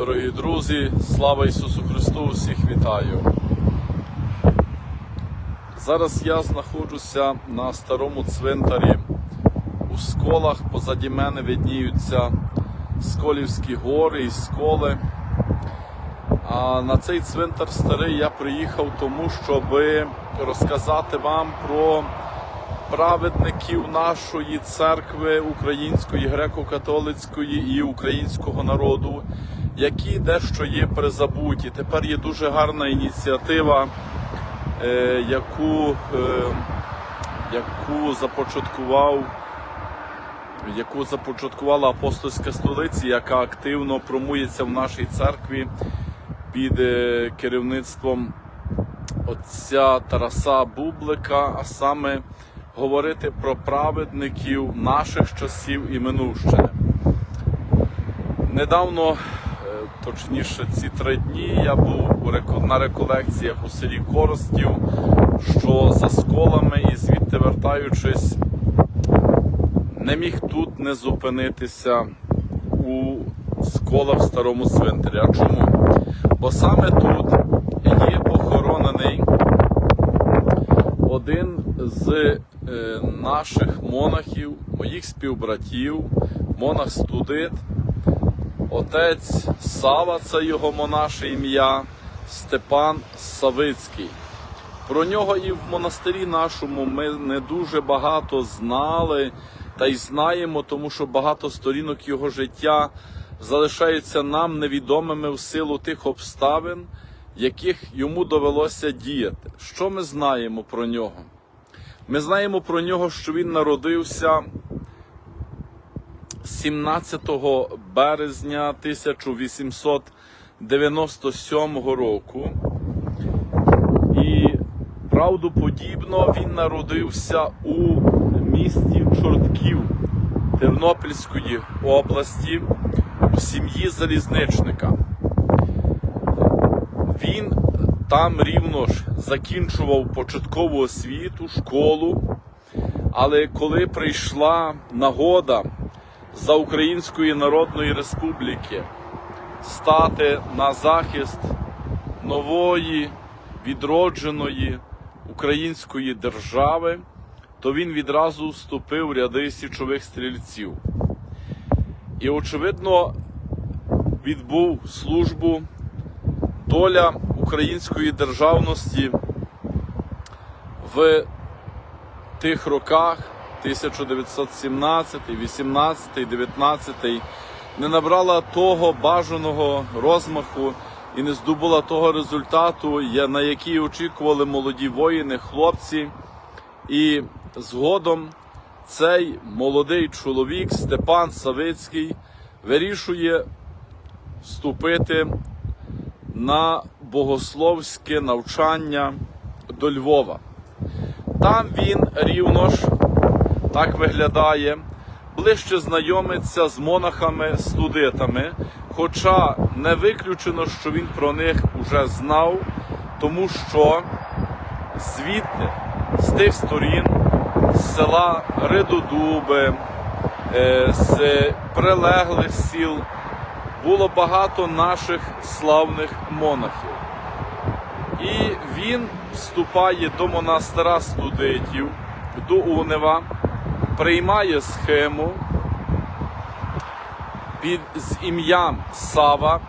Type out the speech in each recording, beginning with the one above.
Дорогі друзі, слава Ісусу Христу! Всіх вітаю! Зараз я знаходжуся на старому цвинтарі у сколах. Позаді мене видніються Сколівські гори і сколи. А на цей цвинтар старий я приїхав тому, щоб розказати вам про праведників нашої церкви української, греко-католицької і українського народу, які дещо є призабуті. Тепер є дуже гарна ініціатива, е, яку, е, яку започаткував. Яку започаткувала апостольська столиця, яка активно промується в нашій церкві під е, керівництвом отця Тараса Бублика, а саме говорити про праведників наших часів і минувщини. Недавно, е, точніше, ці три дні я був на реколекціях у селі Коростів, що за сколами і звідти вертаючись, не міг тут не зупинитися у сколах в старому цвинтарі. А чому? Бо саме тут є похоронений один з е, наших монахів, моїх співбратів, монах Студит, отець Сава, це його монаше ім'я, Степан Савицький. Про нього і в монастирі нашому ми не дуже багато знали та й знаємо, тому що багато сторінок його життя залишаються нам невідомими в силу тих обставин, яких йому довелося діяти. Що ми знаємо про нього? Ми знаємо про нього, що він народився 17 березня 1897 року. І правдоподібно він народився у місті Чортків Тернопільської області в сім'ї залізничника. Там рівно ж закінчував початкову освіту, школу. Але коли прийшла нагода за Української Народної Республіки стати на захист нової відродженої української держави, то він відразу вступив в ряди січових стрільців. І, очевидно, відбув службу доля української державності в тих роках 1917, 18, 19 не набрала того бажаного розмаху і не здобула того результату, на який очікували молоді воїни, хлопці. І згодом цей молодий чоловік Степан Савицький вирішує вступити на богословське навчання до Львова. Там він рівно ж так виглядає, ближче знайомиться з монахами-студитами, хоча не виключено, що він про них уже знав, тому що звідти, з тих сторін, з села Ридодуби, е, з прилеглих сіл, було багато наших славних монахів. І він вступає до монастира студентів, до Унева, приймає схему під з ім'ям Сава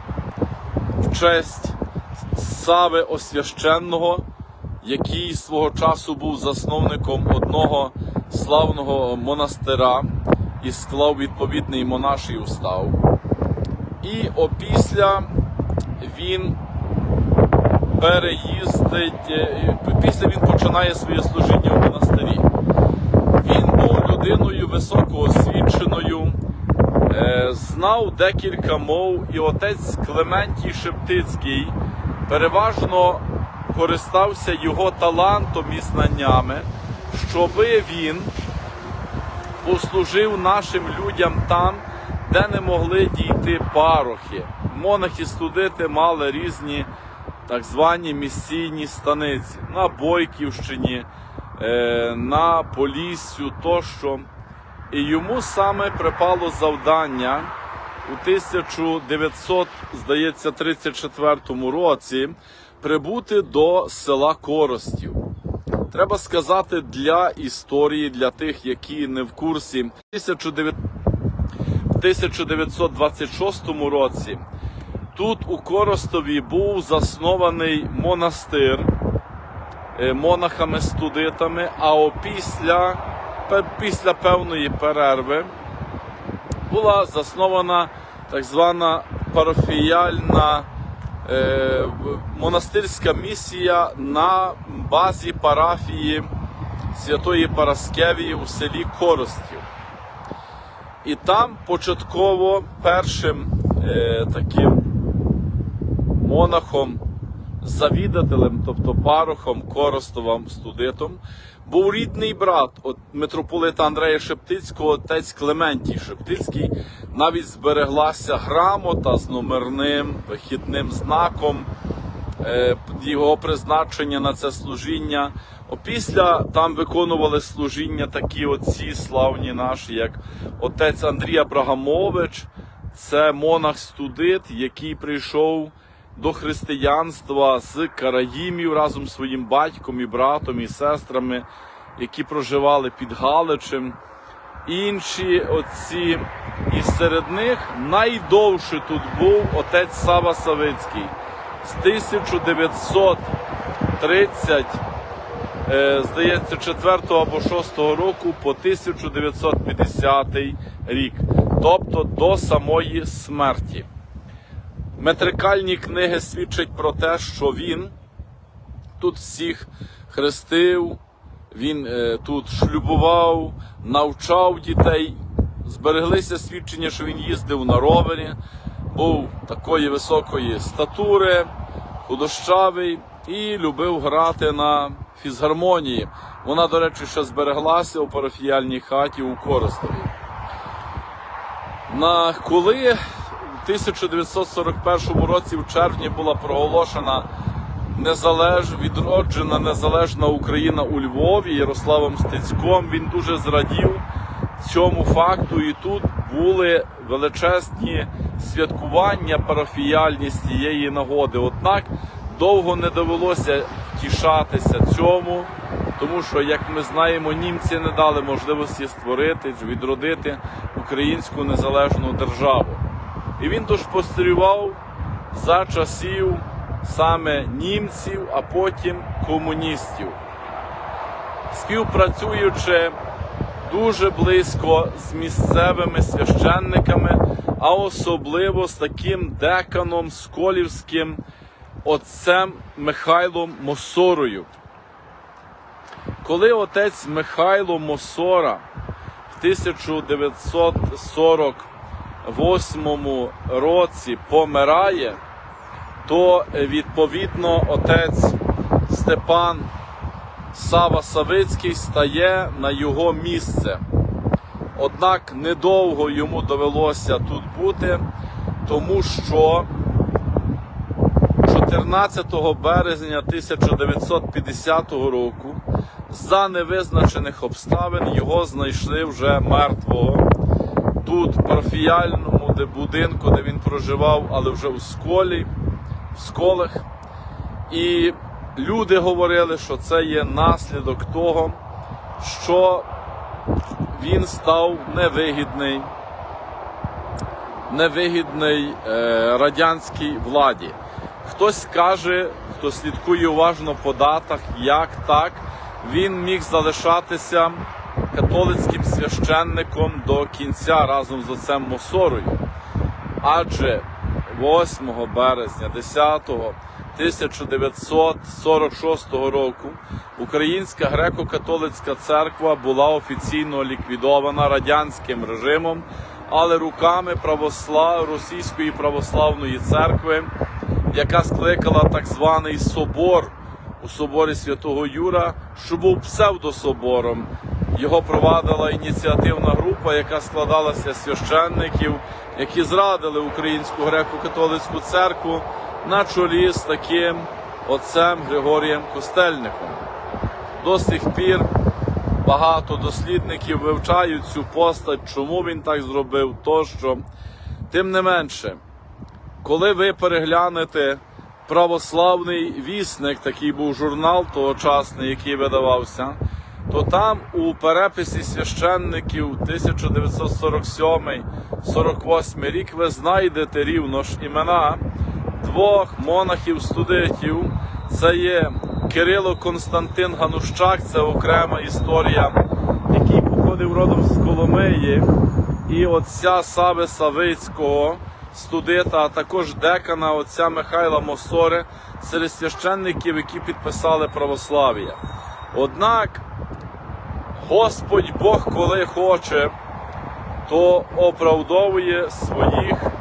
в честь Сави Освященного, який свого часу був засновником одного славного монастира і склав відповідний монаший устав. І опісля він переїздить, е, після він починає своє служіння в монастирі. Він був людиною високоосвіченою, е, знав декілька мов, і отець Клементій Шептицький переважно користався його талантом і знаннями, щоби він послужив нашим людям там, де не могли дійти парохи. Монахи студити мали різні так звані місційні станиці на Бойківщині, е, на Поліссю тощо. І йому саме припало завдання у 1900, здається, 34 році прибути до села Коростів. Треба сказати для історії, для тих, які не в курсі, 1900 в 1926 році тут у Коростові був заснований монастир е, монахами-студитами, а опісля, після певної перерви була заснована так звана парафіяльна е, монастирська місія на базі парафії Святої Параскевії у селі Коростів. І там початково першим е, таким монахом, завідателем, тобто парохом, Коростовим студитом, був рідний брат от митрополита Андрея Шептицького, отець Клементій Шептицький. Навіть збереглася грамота з номерним вихідним знаком його призначення на це служіння. Опісля там виконували служіння такі отці славні наші, як отець Андрій Абрагамович, це монах-студит, який прийшов до християнства з Караїмів разом з своїм батьком і братом і сестрами, які проживали під Галичем. Інші отці, і серед них найдовше тут був отець Сава Савицький з 1930, е, здається, 4 або 6 року по 1950 рік, тобто до самої смерті. Метрикальні книги свідчать про те, що він тут всіх хрестив, він е, тут шлюбував, навчав дітей. Збереглися свідчення, що він їздив на ровері, був такої високої статури, худощавий і любив грати на фізгармонії. Вона, до речі, ще збереглася у парафіяльній хаті у Коростові. На коли в 1941 році в червні була проголошена незалеж... відроджена незалежна Україна у Львові Ярославом Стецьком, він дуже зрадів цьому факту, і тут були величезні святкування парафіяльні з цієї нагоди. Однак довго не довелося втішатися цьому, тому що, як ми знаємо, німці не дали можливості створити відродити українську незалежну державу. І він тож спостерігав за часів саме німців, а потім комуністів. Співпрацюючи дуже близько з місцевими священниками, а особливо з таким деканом Сколівським отцем Михайлом Мосорою. Коли отець Михайло Мосора в 1948 році помирає, то відповідно отець Степан Сава Савицький стає на його місце. Однак недовго йому довелося тут бути, тому що 14 березня 1950 року за невизначених обставин його знайшли вже мертвого тут, в парафіяльному де будинку, де він проживав, але вже у сколі, в сколах. І люди говорили, що це є наслідок того, що він став невигідний, невигідний е, радянській владі. Хтось каже, хто слідкує уважно по датах, як так, він міг залишатися католицьким священником до кінця разом з отцем Мосорою. Адже 8 березня 10 1946 року Українська греко-католицька церква була офіційно ліквідована радянським режимом, але руками православ... Російської православної церкви, яка скликала так званий собор у соборі Святого Юра, що був псевдособором. Його провадила ініціативна група, яка складалася з священників, які зрадили українську греко-католицьку церкву на чолі з таким отцем Григорієм Костельником. До сих пір багато дослідників вивчають цю постать, чому він так зробив, тощо. Тим не менше, коли ви переглянете православний вісник, такий був журнал тогочасний, який видавався, то там у переписі священників 1947-48 рік ви знайдете рівно ж імена двох монахів-студентів. Це є Кирило Константин Ганущак, це окрема історія, який походив родом з Коломиї, і отця Сави Савицького, студита, а також декана отця Михайла Мосори, серед священників, які підписали православ'я. Однак Господь Бог, коли хоче, то оправдовує своїх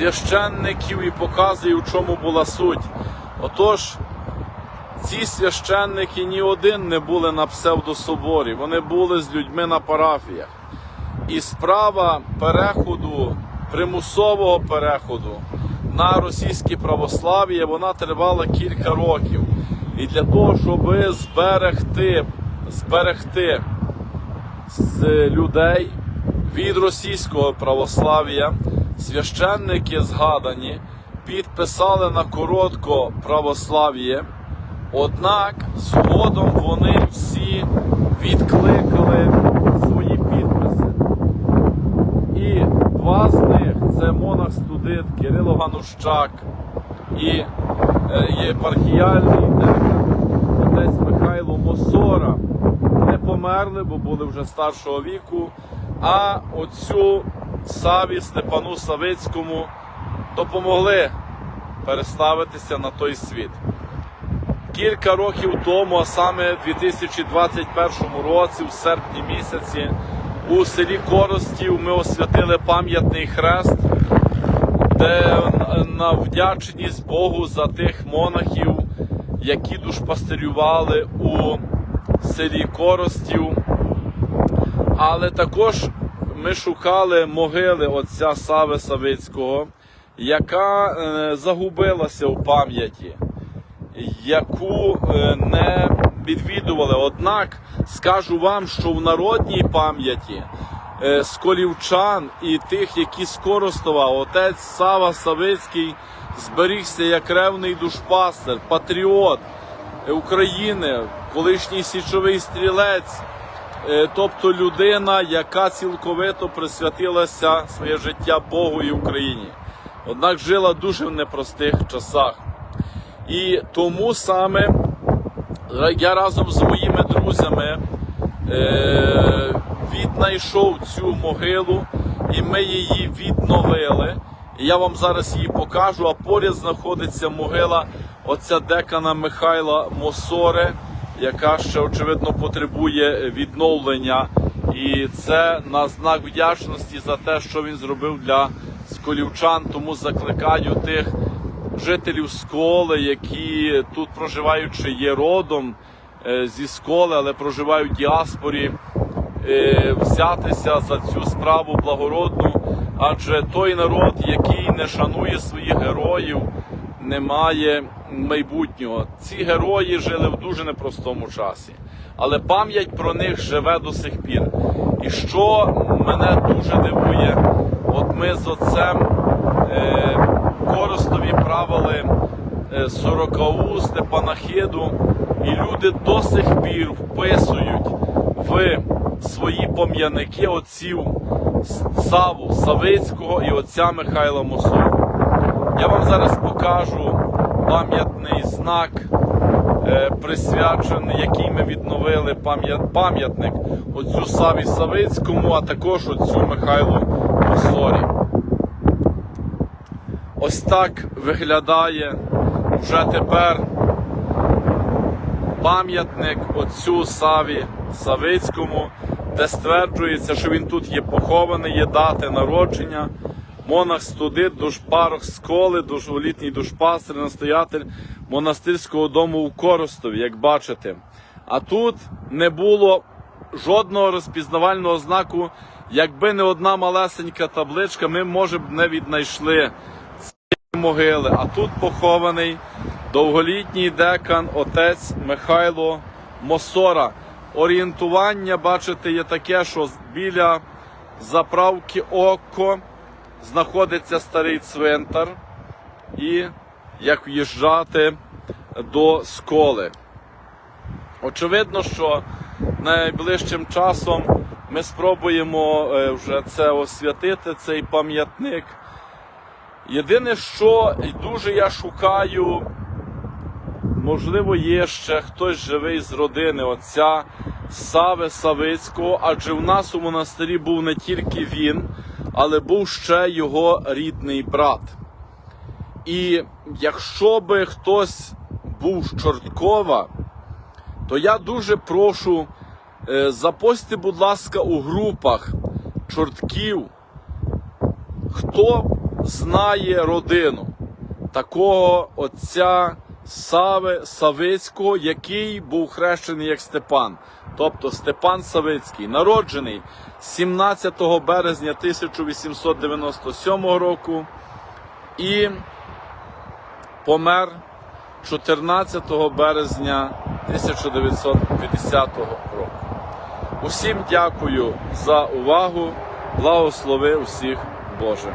священників і показує, в чому була суть. Отож, ці священники ні один не були на псевдособорі, вони були з людьми на парафіях. І справа переходу, примусового переходу на російське православ'я, вона тривала кілька років. І для того, щоб зберегти, зберегти з людей від російського православ'я, священники згадані підписали на коротко православ'я, однак згодом вони всі відкликали свої підписи. І два з них це монах студит Кирило Ганущак і е, єпархіальний декан отець Михайло Мосора не померли, бо були вже старшого віку. А оцю Саві Степану Савицькому допомогли переставитися на той світ. Кілька років тому, а саме в 2021 році, в серпні місяці, у селі Коростів ми освятили пам'ятний хрест, де на вдячність Богу за тих монахів, які душпастерювали у селі Коростів. Але також ми шукали могили отця Сави Савицького, яка е, загубилася в пам'яті, яку е, не відвідували. Однак скажу вам, що в народній пам'яті е, сколівчан і тих, які з Коростова, отець Сава Савицький зберігся як ревний душпастер, патріот України, колишній січовий стрілець. Е, тобто людина, яка цілковито присвятилася своє життя Богу і Україні. Однак жила дуже в непростих часах. І тому саме я разом з моїми друзями е, віднайшов цю могилу, і ми її відновили. Я вам зараз її покажу, а поряд знаходиться могила отця декана Михайла Мосори яка ще очевидно потребує відновлення, і це на знак вдячності за те, що він зробив для сколівчан. Тому закликаю тих жителів сколи, які тут проживаючи є родом е, зі сколи, але проживають в діаспорі. е, Взятися за цю справу благородну, адже той народ, який не шанує своїх героїв, немає майбутнього. Ці герої жили в дуже непростому часі, але пам'ять про них живе до сих пір. І що мене дуже дивує, от ми з отцем е, Коростові правили е, сорокаву Степанахиду, і люди до сих пір вписують в свої пом'яники отців Саву Савицького і отця Михайла Мосова. Я вам зараз покажу пам'ятний знак, е, присвячений, який ми відновили пам'ятник отцю Саві Савицькому, а також отцю Михайлу Мосорі. Ось так виглядає вже тепер пам'ятник отцю Саві Савицькому, де стверджується, що він тут є похований, є дати народження. Монах студит, душпарох сколи, душолітній душпастер, настоятель монастирського дому у Коростові, як бачите. А тут не було жодного розпізнавального знаку. Якби не одна малесенька табличка, ми, може б, не віднайшли цієї могили. А тут похований довголітній декан, отець Михайло Мосора. Орієнтування, бачите, є таке, що біля заправки Око знаходиться старий цвинтар і як в'їжджати до сколи. Очевидно, що найближчим часом ми спробуємо е, вже це освятити, цей пам'ятник. Єдине, що дуже я шукаю, можливо, є ще хтось живий з родини отця Сави Савицького, адже в нас у монастирі був не тільки він, але був ще його рідний брат. І якщо би хтось був з Чорткова, то я дуже прошу, е, запостіть, будь ласка, у групах чортків, хто знає родину такого отця Сави Савицького, який був хрещений як Степан. Тобто Степан Савицький, народжений 17 березня 1897 року і помер 14 березня 1950 року. Усім дякую за увагу. Благослови усіх Боже.